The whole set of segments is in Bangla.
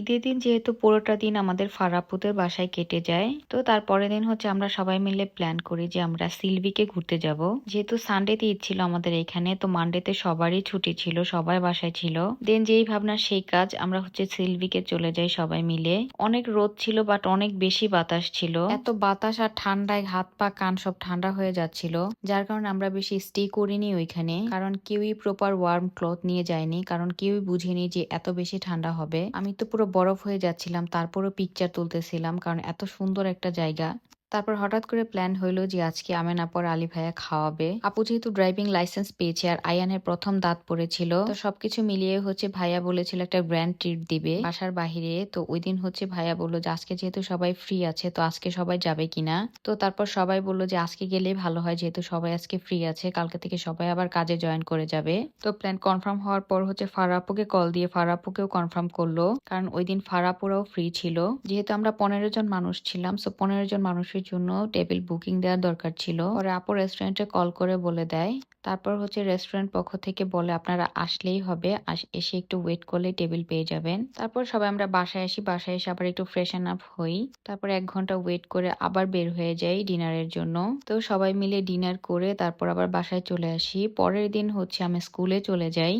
ঈদের দিন যেহেতু পুরোটা দিন আমাদের ফারাপুতের বাসায় কেটে যায়, তো তারপরের দিন হচ্ছে আমরা সবাই মিলে প্ল্যান করি যে আমরা সিলভিকে ঘুরতে যাব। যেহেতু সানডেতে ঈদ ছিল আমাদের এখানে, তো মানডেতে সবারই ছুটি ছিল, সবাই বাসায় ছিল। দেন যেই ভাবনা, সেই কাজ, আমরা হচ্ছে সিলভিকে চলে যাই সবাই মিলে। অনেক রোদ ছিল বাট অনেক বেশি বাতাস ছিল। এত বাতাস আর ঠান্ডায় হাত পা কান সব ঠান্ডা হয়ে যাচ্ছিল, যার কারণে আমরা বেশি স্টে করিনি ওইখানে। কারণ কেউই প্রপার ওয়ার্ম ক্লথ নিয়ে যায়নি, কারণ কেউই বুঝেনি যে এত বেশি ঠান্ডা হবে। আমি তো পুরো বরফ হয়ে যাচ্ছিলাম তারপরও পিকচার তুলতেছিলাম কারণ এত সুন্দর একটা জায়গা। তারপর হঠাৎ করে প্ল্যান হইল যে আজকে আমেনাপর আলী ভাইয়া খাওয়াবে। আপু যেহেতু ড্রাইভিং লাইসেন্স পেয়েছে আর আয়ানের প্রথম দাঁত পড়েছিল, তো সবকিছু মিলিয়ে হচ্ছে ভাইয়া বলেছিল একটা গ্র্যান্ড ট্রিট দিবে বাসার বাহিরে। তো ওই দিন হচ্ছে ভাইয়া বলল যে আজকে যেহেতু সবাই ফ্রি আছে, তো আজকে সবাই যাবে কিনা? তো তারপর সবাই বলল যে আজকে গেলেই ভালো হয় যেহেতু সবাই আজকে ফ্রি আছে, কালকে থেকে সবাই আবার কাজে জয়েন করে যাবে। তো প্ল্যান কনফার্ম হওয়ার পর হচ্ছে ফারাপুকে কল দিয়ে ফারাপুকেও কনফার্ম করল, কারণ ওই দিন ফারাপুরাও ফ্রি ছিল। যেহেতু আমরা পনেরো জন মানুষ ছিলাম সো পনেরো জন মানুষের জন্য টেবিল বুকিং দেওয়ার দরকার ছিল। পরে আপু রেস্টুরেন্টে কল করে বলে দেয়। তারপর হচ্ছে রেস্টুরেন্ট পক্ষ থেকে বলে, আপনারা আসলেই হবে। এসে একটু ওয়েট করলে টেবিল পেয়ে যাবেন। তারপর সবাই আমরা বাসায় আসি। বাসায় এসে আবার একটু ফ্রেশন আপ হই। তারপর এক ঘণ্টা ওয়েট করে আবার বের হয়ে যাই ডিনারের জন্য। তো সবাই মিলে ডিনার করে তারপর আবার বাসায় চলে আসি। পরের দিন হচ্ছে আমি স্কুলে চলে যাই।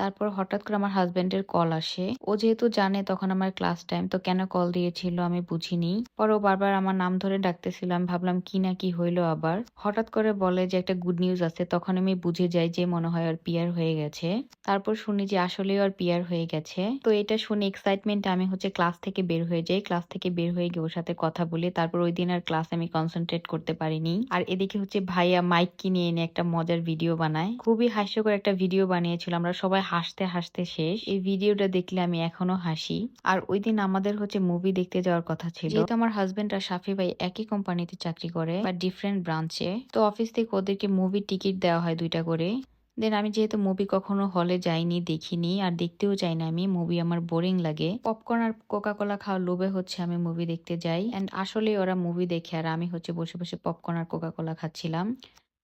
তারপর হঠাৎ করে আমার হাজবেন্ডের কল আসে। ও যেহেতু জানে তখন আমার ক্লাস টাইম তো কেন কল দিয়েছিল আমি বুঝিনি। পরে ও বারবার আমার নাম ধরে ডাকতেছিল, আমি ভাবলাম কি না কি হইল আবার। হঠাৎ করে বলে যে একটা গুড নিউজ আছে, তখন আমি বুঝে যাই যে মনে হয় ওর পিয়ার হয়ে গেছে। তারপর শুনি যে আসলে ওর পিয়ার হয়ে গেছে। তো এটা শুনে এক্সাইটমেন্ট আমি হচ্ছে ক্লাস থেকে বের হয়ে যাই। ক্লাস থেকে বের হয়ে গিয়ে ওর সাথে কথা বলি। তারপর ওই দিন আর ক্লাস আমি কনসেন্ট্রেট করতে পারিনি। আর এদিকে হচ্ছে ভাইয়া মাইক কিনে এনে একটা মজার ভিডিও বানায়। খুবই হাস্যকর একটা ভিডিও বানিয়েছিল। আমরা সবাই হাসতে হাসতে শেষ। এই ভিডিওটা দেখলে আমি এখনও হাসি। আর ওই দিন আমাদের হচ্ছে মুভি দেখতে যাওয়ার কথা ছিল। যেহেতু আমার হাজবেন্ড আর সাফি ভাই একই কোম্পানিতে চাকরি করে বা ডিফারেন্ট ব্রাঞ্চে তো অফিস থেকে ওদেরকে মুভি টিকিট দেওয়া হয় দুইটা করে। দেন আমি যেহেতু মুভি কখনো হলে যাইনি দেখিনি আর দেখতেও চাই না আমি মুভি আমার বোরিং লাগে। পপকর্ন আর কোকা কোলা খাওয়ার লোভে হচ্ছে আমি মুভি দেখতে যাই। অ্যান্ড আসলে ওরা মুভি দেখে আর আমি হচ্ছে বসে বসে পপকর্ন আর কোকা কোলা খাচ্ছিলাম।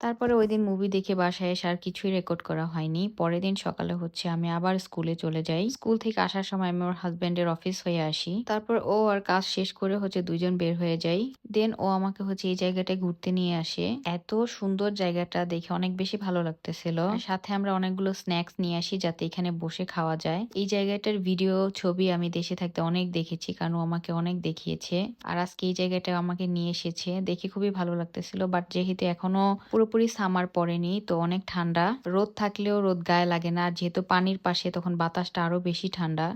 তারপরে ওই দিন মুভি দেখে বাসায় এসে আর কিছুই রেকর্ড করা হয়নি। পরের দিন সকালে হচ্ছে আমি আবার স্কুলে চলে যাই। স্কুল থেকে আসার সময় আমি ওর হাজবেন্ডের অফিস হয়ে আসি। তারপর ও আর কাজ শেষ করে হচ্ছে দুজন বের হয়ে যাই। দেন ও আমাকে হচ্ছে এই জায়গাটায় ঘুরতে নিয়ে আসে। এত সুন্দর জায়গাটা দেখে অনেক বেশি ভালো লাগতেছিল। সাথে আমরা অনেকগুলো স্ন্যাক্স নিয়ে আসি যাতে এখানে বসে খাওয়া যায়। এই জায়গাটার ভিডিও ছবি আমি দেশে থাকতে অনেক দেখেছি কারণ ও আমাকে অনেক দেখিয়েছে। আর আজকে এই জায়গাটা আমাকে নিয়ে এসেছে। দেখে খুবই ভালো লাগতেছিল। বাট যেহেতু এখনও পুরোপুরি সামার পড়েনি, তো অনেক ঠান্ডা। রোদ থাকলেও রোদ গায়ে লাগে না, আর যেহেতু পানির পাশে, তখন বাতাসটা আরও বেশি ঠান্ডা।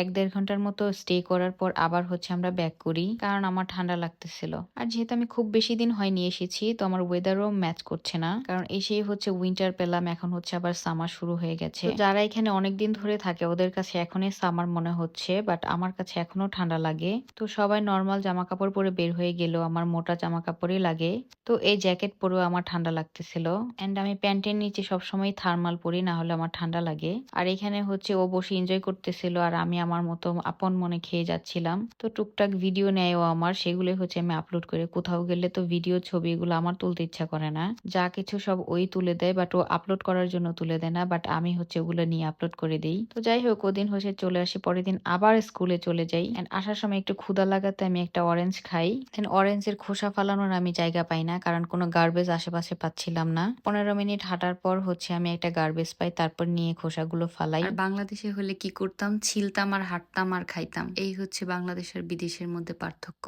এক দেড় ঘণ্টার মতো স্টে করার পর আবার হচ্ছে আমরা ব্যাক করি, কারণ আমার ঠান্ডা লাগতেছিল। আর যেহেতু আমি খুব বেশি দিন হয়নি এসেছি, তো আমার ওয়েদারও ম্যাচ করছে না, কারণ এসেই হচ্ছে উইন্টার পেলাম, এখন হচ্ছে আবার সামার শুরু হয়ে গেছে। যারা এখানে অনেক দিন ধরে থাকে, ওদের কাছে এখনই সামার মনে হচ্ছে বাট আমার কাছে এখনও ঠান্ডা লাগে। তো সবাই নর্মাল জামা কাপড় পরে বের হয়ে গেলেও আমার মোটা জামা কাপড়ই লাগে। তো এই জ্যাকেট পরেও আমার ঠান্ডা লাগতেছিল। এন্ড আমি প্যান্টের নিচে সবসময় থার্মাল পরি, না হলে আমার ঠান্ডা লাগে। আর এখানে হচ্ছে ও বসে এনজয় করতেছিল, আর আমি আমার মতো আপন মনে খেয়ে যাচ্ছিলাম। তো টুকটাক ভিডিও নেয় ও আমার, সেগুলো হচ্ছে আমি আপলোড করে কোথাও গেলে তো ভিডিও ছবি এগুলো আমার তুলতে ইচ্ছা করে না। যা কিছু সব ওই তুলে দেয় বাট ও আপলোড করার জন্য তুলে দেয় না বাট আমি হচ্ছে ওগুলো নিয়ে আপলোড করে দিই। তো যাই হোক, ওদিন হচ্ছে চলে আসি, পরের দিন আবার স্কুলে চলে যাই। এন্ড আসার সময় একটু ক্ষুদা লাগাতে আমি একটা অরেঞ্জ খাই। দেন অরেঞ্জের খোসা ফালানোর আমি জায়গা পাই না, কারণ কোনো গার্বেজ আশেপাশে পাচ্ছিলাম না। পনেরো মিনিট হাঁটার পর হচ্ছে আমি একটা গার্বেজ পাই, তারপর নিয়ে খোসাগুলো ফালাই। বাংলাদেশে হলে কি করতাম? ছিলতাম আর হাঁটতাম আর খাইতাম। এই হচ্ছে বাংলাদেশের বিদেশের মধ্যে পার্থক্য।